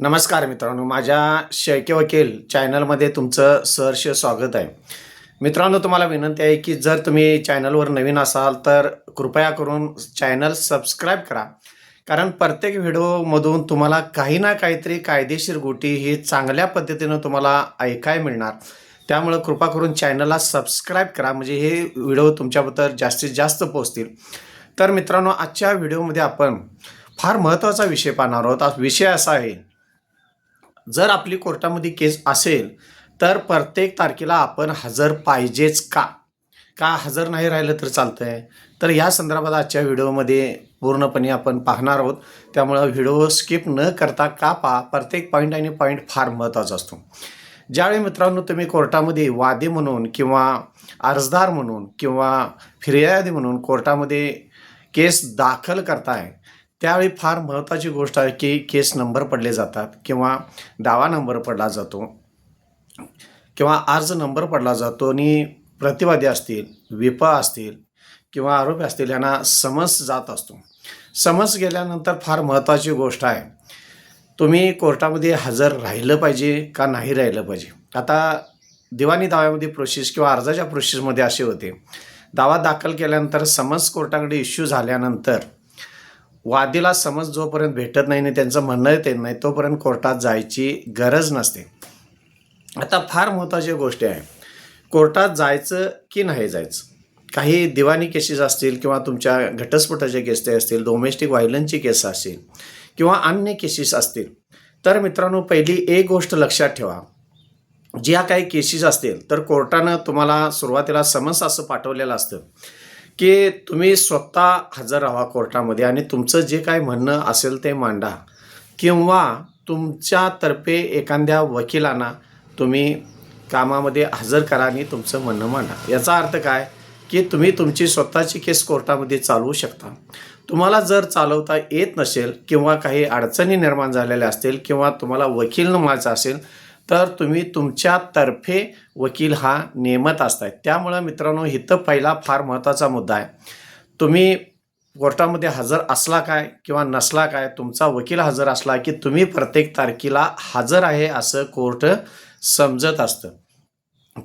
नमस्कार मित्रांनो माझ्या शेळके वकील चॅनलमध्ये तुमचं सहर्ष स्वागत आहे. मित्रांनो तुम्हाला विनंती आहे की जर तुम्ही चॅनलवर नवीन असाल तर कृपया करून चॅनल सबस्क्राईब करा. कारण प्रत्येक व्हिडिओमधून तुम्हाला काही ना काहीतरी कायदेशीर गोटी ही चांगल्या पद्धतीनं तुम्हाला ऐकाय मिळणार. त्यामुळं कृपा करून चॅनलला सबस्क्राईब करा म्हणजे हे व्हिडिओ तुमच्याबद्दल जास्तीत जास्त पोचतील तर मित्रांनो आजच्या व्हिडिओमध्ये आपण फार महत्त्वाचा विषय पाहणार आहोत. विषय असा आहे जर आपली कोर्टामध्ये केस असेल तर प्रत्येक तारखेला आपण हजर पाहिजेच का? का हजर नाही राहिलं तर चालतं आहे तर या संदर्भात आजच्या व्हिडिओमध्ये पूर्णपणे आपण पाहणार आहोत. त्यामुळं व्हिडिओ स्किप न करता का पहा प्रत्येक पॉईंट आणि पॉईंट फार महत्त्वाचा असतो. ज्यावेळी मित्रांनो तुम्ही कोर्टामध्ये वादी म्हणून किंवा अर्जदार म्हणून किंवा फिर्यादी म्हणून कोर्टामध्ये केस दाखल करताय त्यावेळी फार महत्त्वाची गोष्ट आहे की केस नंबर पडले जातात किंवा दावा नंबर पडला जातो किंवा अर्ज नंबर पडला जातो आणि प्रतिवादी असतील विपा असतील किंवा आरोपी असतील यांना समज जात असतो. समस गेल्यानंतर फार महत्त्वाची गोष्ट आहे. तुम्ही कोर्टामध्ये हजर राहिलं पाहिजे का नाही राहिलं पाहिजे? आता दिवाणी दाव्यामध्ये प्रोसेस किंवा अर्जाच्या प्रोसेसमध्ये असे होते. दावा दाखल केल्यानंतर समज कोर्टाकडे इश्यू झाल्यानंतर वादीला समज जोपर्यंत भेटत नाही आणि त्यांचं म्हणणं येत नाही तोपर्यंत कोर्टात जायची गरज नसते. आता फार महत्त्वाची गोष्ट आहे. कोर्टात जायचं की नाही जायचं? काही दिवाणी केसेस असतील किंवा तुमच्या घटस्फोटाच्या केस असतील डोमेस्टिक व्हायलन्सची केस असतील किंवा अन्य केसेस असतील तर मित्रांनो पहिली एक गोष्ट लक्षात ठेवा. ज्या काही केसेस असतील तर कोर्टानं तुम्हाला सुरुवातीला समन्स असं पाठवलेलं असतं. की तुम्ही स्वतः हजर राहा कोर्टामध्ये आणि तुमचं जे काय म्हणणं असेल ते मांडा. किंवा तुमच्यातर्फे एखाद्या वकिलांना तुम्ही कामामध्ये हजर करा आणि तुमचं म्हणणं मांडा. याचा अर्थ काय? की तुम्ही तुमची स्वतःची केस कोर्टामध्ये चालवू शकता. तुम्हाला जर चालवता येत नसेल किंवा काही अडचणी निर्माण झालेल्या असतील किंवा तुम्हाला वकील नमायचा असेल तर तुम्ही तुमच्यातर्फे वकील हा नेमत असताय. त्यामुळं मित्रांनो इथं पहिला फार महत्त्वाचा मुद्दा आहे. तुम्ही कोर्टामध्ये हजर असला काय किंवा नसला काय तुमचा वकील हजर असला की तुम्ही प्रत्येक तारखेला हजर आहे असं कोर्ट समजत असतं.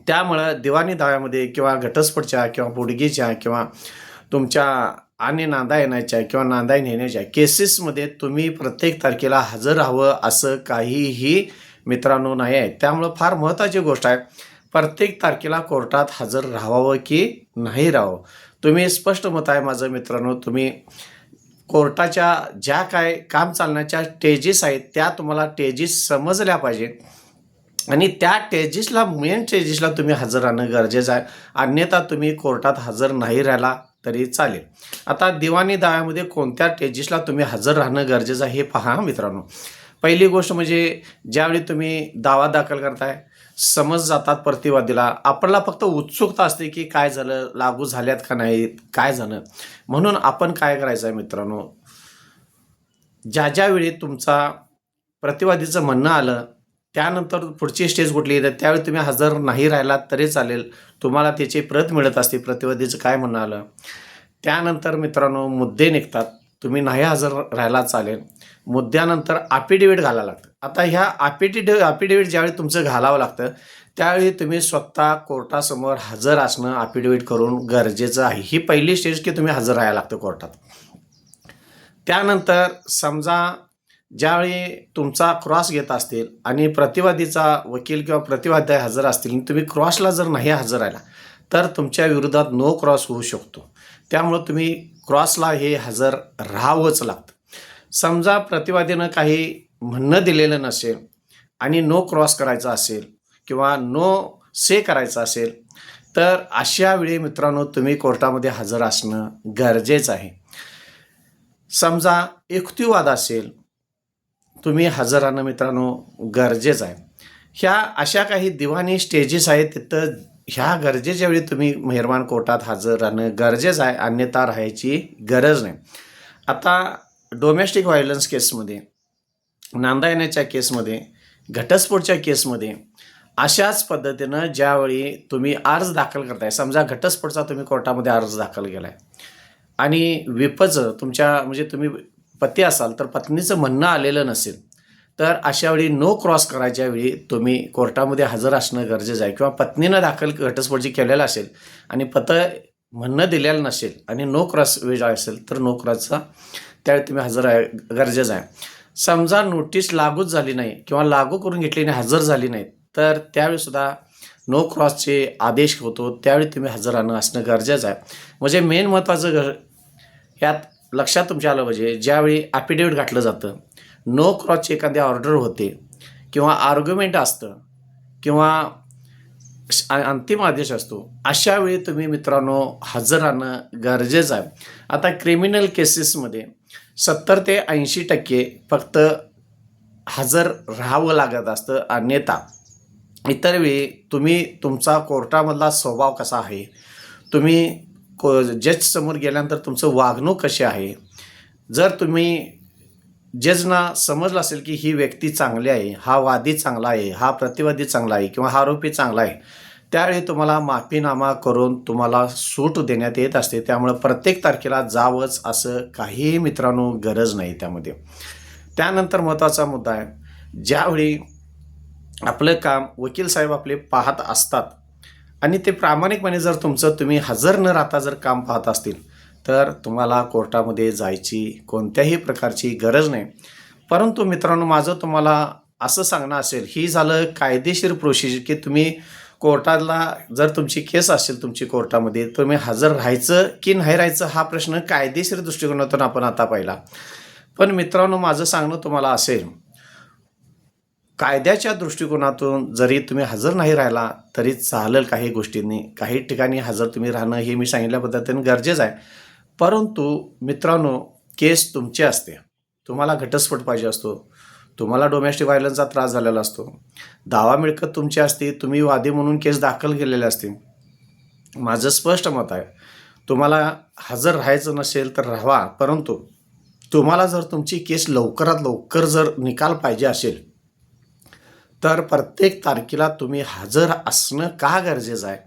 त्यामुळं दिवाणी दाव्यामध्ये किंवा घटस्फोटच्या किंवा पुडगीच्या किंवा तुमच्या आणि नांदा येण्याच्या किंवा नांदा नेण्याच्या केसेसमध्ये तुम्ही प्रत्येक तारखेला हजर राहावं असं काहीही मित्रांनो नाही आहे. त्यामुळं फार महत्त्वाची गोष्ट आहे. प्रत्येक तारखेला कोर्टात हजर राहावं की नाही राहावं? तुम्ही स्पष्ट मत आहे माझं मित्रांनो. तुम्ही कोर्टाच्या ज्या काय काम चालण्याच्या टेजेस आहेत त्या तुम्हाला टेजेस समजल्या पाहिजे. आणि त्या टेजिसला मेन टेजिसला तुम्ही हजर राहणं गरजेचं आहे. अन्यथा तुम्ही कोर्टात हजर नाही राहिला तरी चालेल. आता दिवाणी दाव्यामध्ये कोणत्या टेजिसला तुम्ही हजर राहणं गरजेचं आहे हे पहा मित्रांनो. पहिली गोष्ट म्हणजे ज्यावेळी तुम्ही दावा दाखल करताय समज जातात प्रतिवादीला आपल्याला फक्त उत्सुकता असते की काय झालं लागू झाल्यात का नाही काय झालं. म्हणून आपण काय करायचं आहे मित्रांनो? ज्या ज्यावेळी तुमचा प्रतिवादीचं म्हणणं आलं त्यानंतर पुढची स्टेज कुठली येते त्यावेळी तुम्ही हजर नाही राहिलात तरी चालेल. तुम्हाला त्याची प्रत मिळत असते प्रतिवादीचं काय म्हणणं आलं. त्यानंतर मित्रांनो मुद्दे निघतात. तुम्ही नाही हजर राहायला चालेल. मुद्द्यानंतर अफिडेविट घालावं लागतं. आता ह्या अफिडेविट अफिडेविट ज्यावेळी तुमचं घालावं लागतं त्यावेळी तुम्ही स्वतः कोर्टासमोर हजर असणं अफिडेविट करून गरजेचं आहे. ही पहिली स्टेज की तुम्ही हजर राहायला लागतं कोर्टात. त्यानंतर समजा ज्यावेळी तुमचा क्रॉस घेत असतील आणि प्रतिवादीचा वकील किंवा प्रतिवादी हजर असतील आणि तुम्ही क्रॉसला जर नाही हजर राहिला तर तुमच्या विरोधात नो क्रॉस होऊ शकतो. त्यामुळं तुम्ही क्रॉसला हे हजर राहावंच लागतं. समजा प्रतिवादीनं काही म्हणणं दिलेलं नसेल आणि नो क्रॉस करायचा असेल किंवा नो से करायचं असेल तर अशा वेळी मित्रांनो तुम्ही कोर्टामध्ये हजर असणं गरजेचं आहे. समजा युक्तिवाद असेल तुम्ही हजर राहणं मित्रांनो गरजेचं आहे. ह्या अशा काही दिवाणी स्टेजेस आहेत तिथं ह्या गरजेच्या वेळी तुम्ही मेहरबान कोर्टात हजर राहणं गरजेचं आहे अन्यथा राहायची गरज नाही. आता डोमेस्टिक व्हायलन्स केसमध्ये नांदा येण्याच्या केसमध्ये घटस्फोटच्या केसमध्ये अशाच पद्धतीनं ज्यावेळी तुम्ही अर्ज दाखल करताय समजा घटस्फोटचा तुम्ही कोर्टामध्ये अर्ज दाखल केला आहे आणि विपचं तुमच्या म्हणजे तुम्ही पती असाल तर पत्नीचं म्हणणं आलेलं नसेल तर अशा वेळी नो क्रॉस करायच्या वेळी तुम्ही कोर्टामध्ये हजर असणं गरजेचं आहे. किंवा पत्नीनं दाखल घटस्फोट जी केलेला असेल आणि पत म्हणणं दिलेलं नसेल आणि नो क्रॉस वेळ असेल तर नो क्रॉसचा त्यावेळी तुम्ही हजर आहे गरजेचं आहे. समजा नोटीस लागूच झाली नाही किंवा लागू करून घेतली नाही हजर झाली नाही तर त्यावेळीसुद्धा नो क्रॉसचे आदेश होतो त्यावेळी तुम्ही हजर राहणं असणं गरजेचं आहे. म्हणजे मेन महत्त्वाचं घर यात लक्षात तुमच्या आलं पाहिजे ज्यावेळी ॲफिडेविट घातलं जातं नो क्रॉसची एखादी ऑर्डर होते किंवा आर्ग्युमेंट असतं किंवा श- अंतिम आदेश असतो अशा वेळी तुम्ही मित्रांनो हजर राहणं गरजेचं आहे. आता क्रिमिनल केसेसमध्ये सत्तर ते ऐंशी टक्के फक्त हजर राहावं लागत असतं अन्यथा. इतर वेळी तुम्ही तुमचा कोर्टामधला स्वभाव कसा आहे? तुम्ही को जजसमोर गेल्यानंतर तुमचं वागणूक कशी आहे? जर तुम्ही जजना समजलं असेल की ही व्यक्ती चांगली आहे हा वादी चांगला आहे हा प्रतिवादी चांगला आहे किंवा हा आरोपी चांगला आहे त्यावेळी तुम्हाला माफीनामा करून तुम्हाला सूट देण्यात येत असते. त्यामुळे प्रत्येक तारखेला जावंच असं काहीही मित्रांनो गरज नाही त्यामध्ये. त्यानंतर महत्त्वाचा मुद्दा आहे. ज्यावेळी आपलं काम वकील साहेब आपले पाहत असतात आणि ते प्रामाणिकपणे जर तुमचं तुम्ही हजर न राहता जर काम पाहत असतील तर तुम्हाला कोर्टामध्ये जायची कोणत्याही प्रकारची गरज नाही. परंतु मित्रांनो माझं तुम्हाला असं सांगणं असेल ही झालं कायदेशीर प्रोसिजर की तुम्ही कोर्टाला जर तुमची केस असेल तुमची कोर्टामध्ये तुम्ही हजर राहायचं की नाही राहायचं हा प्रश्न कायदेशीर दृष्टिकोनातून आपण आता पाहिला. पण मित्रांनो माझं सांगणं तुम्हाला असेल कायद्याच्या दृष्टिकोनातून जरी तुम्ही हजर नाही राहिला तरी चालेल काही गोष्टींनी. काही ठिकाणी हजर तुम्ही राहणं हे मी सांगितल्या पद्धतीने गरजेचं आहे. परंतु मित्रांनो केस तुमची असते. तुम्हाला घटस्फोट पाहिजे असतो. तुम्हाला डोमेस्टिक व्हायलन्सचा त्रास झालेला असतो. दावा मिळकत तुमची असते तुम्ही वादी म्हणून केस दाखल केलेले असते. माझं स्पष्ट मत आहे. तुम्हाला हजर राहायचं नसेल तर राहा परंतु तुम्हाला जर तुमची केस लवकरात लवकर जर निकाल पाहिजे असेल तर प्रत्येक तारखेला तुम्ही हजर असणं का गरजेचं आहे?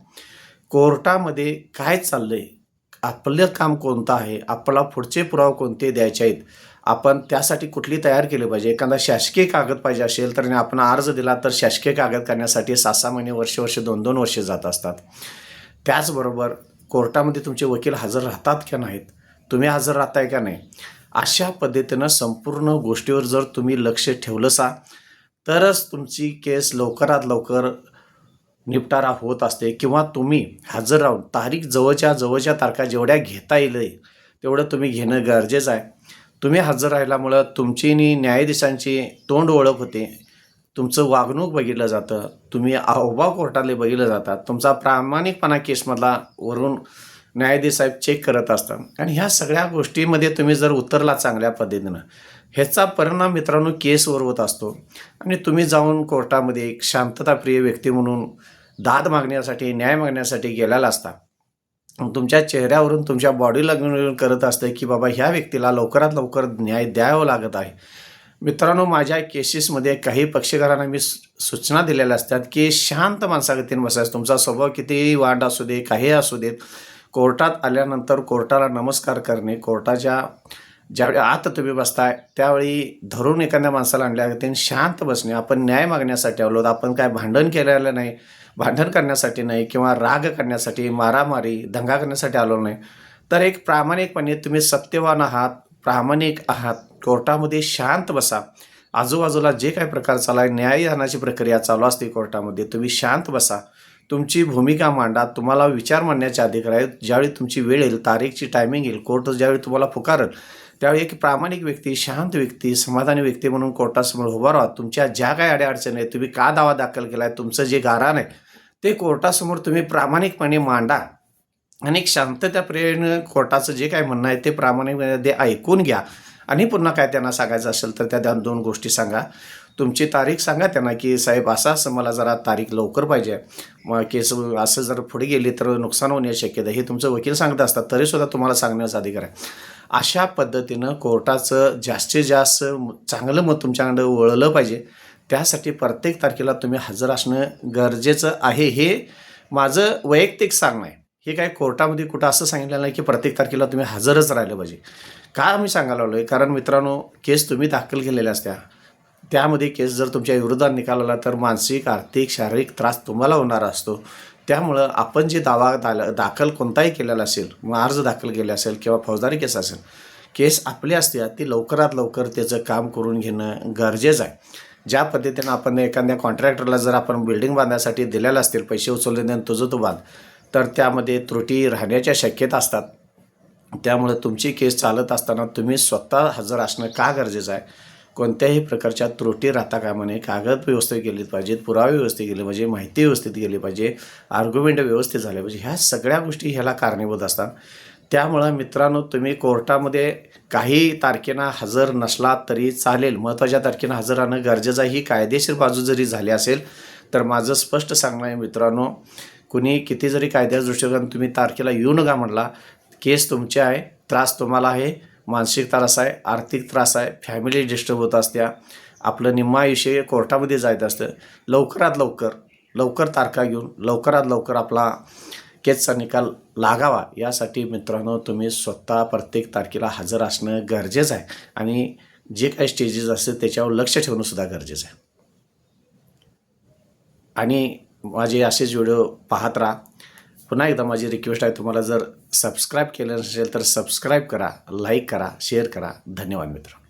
कोर्टामध्ये काय चाललं आहे आपलं काम कोणतं आहे? आपला पुढचे पुरावे कोणते द्यायचे आहेत? आपण त्यासाठी कुठली तयार केली पाहिजे? एखादा शासकीय कागद पाहिजे असेल तर आपण अर्ज दिला तर शासकीय कागद करण्यासाठी सहा सहा महिने वर्ष वर्ष दोन दोन वर्षे जात असतात. त्याचबरोबर कोर्टामध्ये तुमचे वकील हजर राहतात का नाहीत? तुम्ही हजर राहताय का नाही? अशा पद्धतीनं संपूर्ण गोष्टीवर जर तुम्ही लक्ष ठेवलं सा तरच तुमची केस लवकरात लवकर निपटारा होत असते किंवा तुम्ही हजर राहून तारीख जवळच्या जवळच्या तारखा जेवढ्या घेता येईल तेवढं तुम्ही घेणं गरजेचं आहे. तुम्ही हजर राहिल्यामुळं तुमची आणि न्यायाधीशांची तोंड ओळख होते. तुमचं वागणूक बघितलं जातं. तुम्ही अहवाल कोर्टाले बघितलं जातात. तुमचा प्रामाणिकपणा केसमधला वरून न्यायाधीश साहेब चेक करत असतात. आणि ह्या सगळ्या गोष्टीमध्ये तुम्ही जर उतरला चांगल्या पद्धतीनं ह्याचा परिणाम मित्रांनो केसवर होत असतो. आणि तुम्ही जाऊन कोर्टामध्ये एक शांतताप्रिय व्यक्ती म्हणून दाद मागण्यासाठी न्याय मागण्यासाठी गेलेला असता. तुमच्या चेहऱ्यावरून तुमच्या बॉडी लग्न करत असतं की बाबा ह्या व्यक्तीला लवकरात लवकर न्याय द्यावं लागत आहे. मित्रांनो माझ्या केसेसमध्ये काही पक्षकारांना मी सूचना दिलेल्या असतात की शांत माणसागतीने बसायचं. तुमचा स्वभाव कितीही वाढ असू दे काही असू देत कोर्टात आल्यानंतर कोर्टाला नमस्कार करणे कोर्टाच्या ज्यावेळी आत तुम्ही बसताय त्यावेळी धरून एखाद्या माणसाला आणल्या शांत बसणे आपण न्याय मागण्यासाठी आलो आपण काय भांडण केलेलं नाही भांडण करण्यासाठी नाही किंवा राग करण्यासाठी मारामारी दंगा करण्यासाठी आलो नाही. तर एक प्रामाणिकपणे तुम्ही सत्यवान आहात प्रामाणिक आहात कोर्टामध्ये शांत बसा. आजूबाजूला जे काही प्रकार चालू आहे न्यायदानाची प्रक्रिया चालू असते कोर्टामध्ये तुम्ही शांत बसा. तुमची भूमिका मांडा तुम्हाला विचार मांडण्याचे अधिकार आहेत. ज्यावेळी तुमची वेळ येईल तारीखची टायमिंग येईल कोर्ट ज्यावेळी तुम्हाला पुकारेल त्यावेळी एक प्रामाणिक व्यक्ती शांत व्यक्ती समाधानी व्यक्ती म्हणून कोर्टासमोर उभा राहा. तुमच्या ज्या काही अडचणी आहेत तुम्ही का दावा दाखल केला आहे तुमचं जे गाराण आहे ते कोर्टासमोर तुम्ही प्रामाणिकपणे मांडा. आणि एक शांतता कोर्टाचं जे काय म्हणणं आहे ते प्रामाणिकपणे ते ऐकून घ्या. आणि पुन्हा काय त्यांना सांगायचं असेल तर त्या दोन दोन गोष्टी सांगा. तुमची तारीख सांगा त्यांना की साहेब असं असं मला जरा तारीख लवकर पाहिजे. मग केस असं जर पुढे गेली तर नुकसान होण्याची शक्यता आहे. हे तुमचं वकील सांगत असतात. तरीसुद्धा तुम्हाला सांगण्याचा अधिकार आहे. अशा पद्धतीनं कोर्टाचं जास्तीत जास्त चांगलं मत तुमच्याकडं वळलं पाहिजे. त्यासाठी प्रत्येक तारखेला तुम्ही हजर असणं गरजेचं आहे. हे माझं वैयक्तिक सांगणं आहे. हे काय कोर्टामध्ये कुठं असं सांगितलं नाही की प्रत्येक तारखेला तुम्ही हजरच राहिलं पाहिजे. का मी सांगायला आलो आहे कारण मित्रांनो केस तुम्ही दाखल केलेल्या असत्या. त्यामध्ये केस जर तुमच्या विरोधात निकाल तर मानसिक आर्थिक शारीरिक त्रास तुम्हाला होणार असतो. त्यामुळं आपण जे दावा दाल दाखल कोणताही केलेला असेल मग अर्ज दाखल केला असेल किंवा फौजदारी केस असेल केस आपली असते ती लवकरात लवकर त्याचं काम करून घेणं गरजेचं आहे. ज्या पद्धतीनं आपण एखाद्या कॉन्ट्रॅक्टरला जर आपण बिल्डिंग बांधण्यासाठी दिलेलं असतील पैसे उचलले नाही तुझं तू बांध तर त्यामध्ये त्रुटी राहण्याच्या शक्यता असतात. त्यामुळे तुमची केस चालत असताना तुम्ही स्वतः हजर असणं का गरजेचं आहे? कोणत्याही प्रकारच्या त्रुटी राहता कामा नये. कागद व्यवस्थित केली पाहिजेत पुरावे व्यवस्थित केले पाहिजे माहिती व्यवस्थित केली पाहिजे आर्ग्युमेंट व्यवस्थित झाले पाहिजे. ह्या सगळ्या गोष्टी ह्याला कारणीभूत असतात. त्यामुळं मित्रांनो तुम्ही कोर्टामध्ये काही तारखेनं हजर नसला तरी चालेल. महत्त्वाच्या तारखेनं हजर राहणं गरजेचं आहे ही कायदेशीर बाजू जरी झाली असेल तर माझं स्पष्ट सांगणं आहे मित्रांनो कुणी किती जरी कायद्याच्या दृष्टिकोन तुम्ही तारखेला येऊ नका म्हटला केस तुमचे आहे त्रास तुम्हाला आहे मानसिक त्रास आहे आर्थिक त्रास आहे फॅमिली डिस्टर्ब होत असत्या आपलं निम्मा आयुष्य कोर्टामध्ये जायचं असतं. लवकरात लवकर लवकर तारखा घेऊन लवकरात लवकर आपला केसचा निकाल लागावा. यासाठी मित्रांनो तुम्ही स्वतः प्रत्येक तारखेला हजर असणं गरजेचं आहे आणि जे काही स्टेजेस असतील त्याच्यावर लक्ष ठेवणं सुद्धा गरजेचं आहे. आणि माझे असेच व्हिडिओ पाहत राहा. पुन्हा एकदा माझी रिक्वेस्ट आहे तुम्हाला जर सबस्क्राईब केलं नसेल तर सबस्क्राईब करा लाईक करा शेअर करा. धन्यवाद मित्र